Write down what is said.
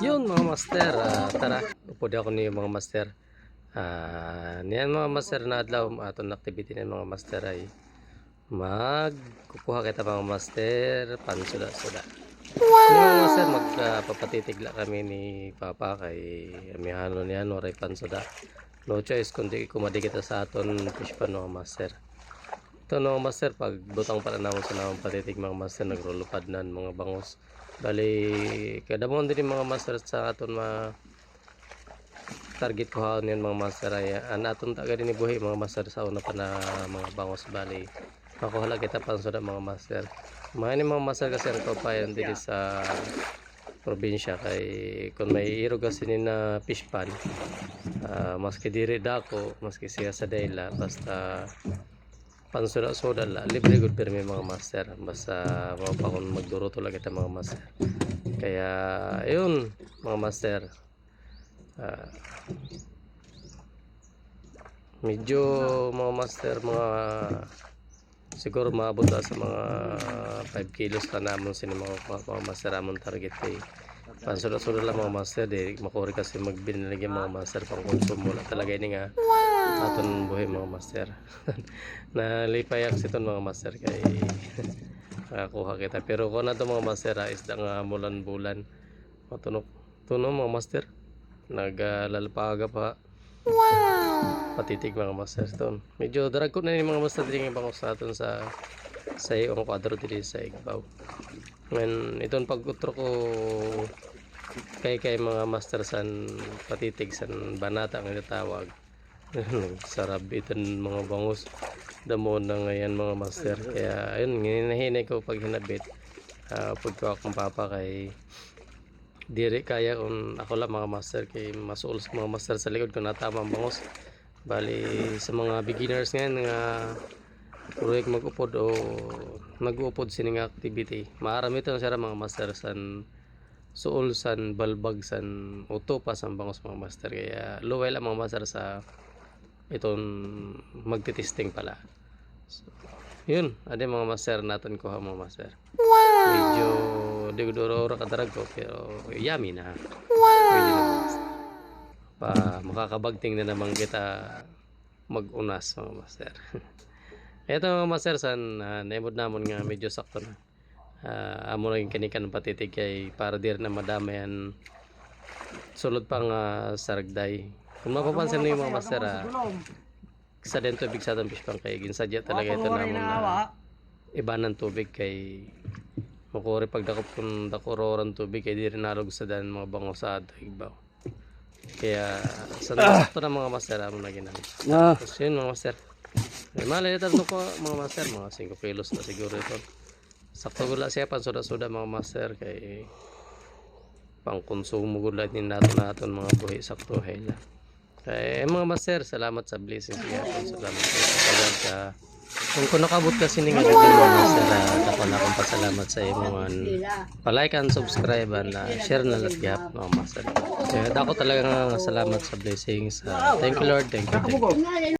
Yun mga master, ah, tara. Upod ako niyo mga master. Ah, niyan mga master na adlaw aton activity ng mga master ay magkukuha kita mga master pansuda-suda. Wow! Mga master magpapatitigla kami ni Papa kay amihano niyan oray pansuda. No choice kundi kumadi kita sa aton fish pan mga master. Ito no master pag butang para namon sa namang patitig mga master nagrulupad nan mga bangos. Bali kada mo din mga master sa aton ma target ko haon yan mga master ay an aton taga din buhi mga master sa una pa na mga bangos bali makuhala kita pa sa mga master. Mga ni mga master kasi ang kapayan dito sa probinsya. Kay kung may iro kasi ni na fish pan ah, maski diri dako maski siya sa dayla basta pansuda-suda la libre good pero may mga master. Basta mga pangon magduro talaga kita mga master. Kaya ayun mga master. Ah, medyo mga master mga siguro maabot na sa mga 5 kilos ka namon sini mga, mga, master amon target kay pansulod-sulod lang mga master. Di makuri kasi magbinilagay mga master. Pang konsumo na talaga ini nga aton buhay mga master. Nalipayak si ton mga master kay nakakuha kita. Pero kung na to mga master ah, isda nga mulan bulan. Matunok tuno mga master. Naglalpaga pa. Patitig mga master ton. Medyo darag ko na yung mga master din bangos sa aton sa sa iyong kwadro dili sa igbaw. When itong pagkutro ko kay kay mga master san patitig san banata ang tawag sarap iton mga bangos damo na ngayon mga master. Kaya ayun hinahinay ko pag hinabit. Uh, pag ko akong papa kay diri kaya kung ako lang mga master kay masuol sa mga master sa likod kung natama ang bangos bali sa mga beginners ngayon nga project mag-upod o nag-upod sining activity maarami ito siya mga master san suol san balbag san uto pa san bangos mga master. Kaya luway lang mga master sa itong magtitesting pala. So, yun. Ade mga master natin ko mga master. Medyo di ko duro ora kadarag ko pero yummy na. Na master. Pa makakabagting na naman kita magunas mga master. Eto mga master san uh, naimod namon nga medyo sakto na. Uh, amo naging kanikan patitig kay para dir na madamayan sulod pang uh, saragday kung mapapansin niyo mga master ah, sa din tubig sa atong fish pang kay ginsadya talaga ito namon na iba ng tubig kay makuri pag dakop kung dakororan tubig kay di rin nalog sa dan mga bango sa ato igbaw kaya sa nasakto na mga master amo na ginamit. Ah, tapos yun mga master. Ay malay ito ko mga master mga 5 kilos na siguro ito. Sakto gula siya pansuda-suda mga master kay pang konsumo gula din nato naton mga buhi sakto hela kaya mga master salamat sa blessings niya salamat sa ka kung kung nakabot kasi ni nga mga master ah, ako na akong pasalamat sa Sila. palike and subscribe and uh, share na lang gyap mga master kaya dako talaga nga salamat sa blessings Ah, thank you lord. Thank you, thank you.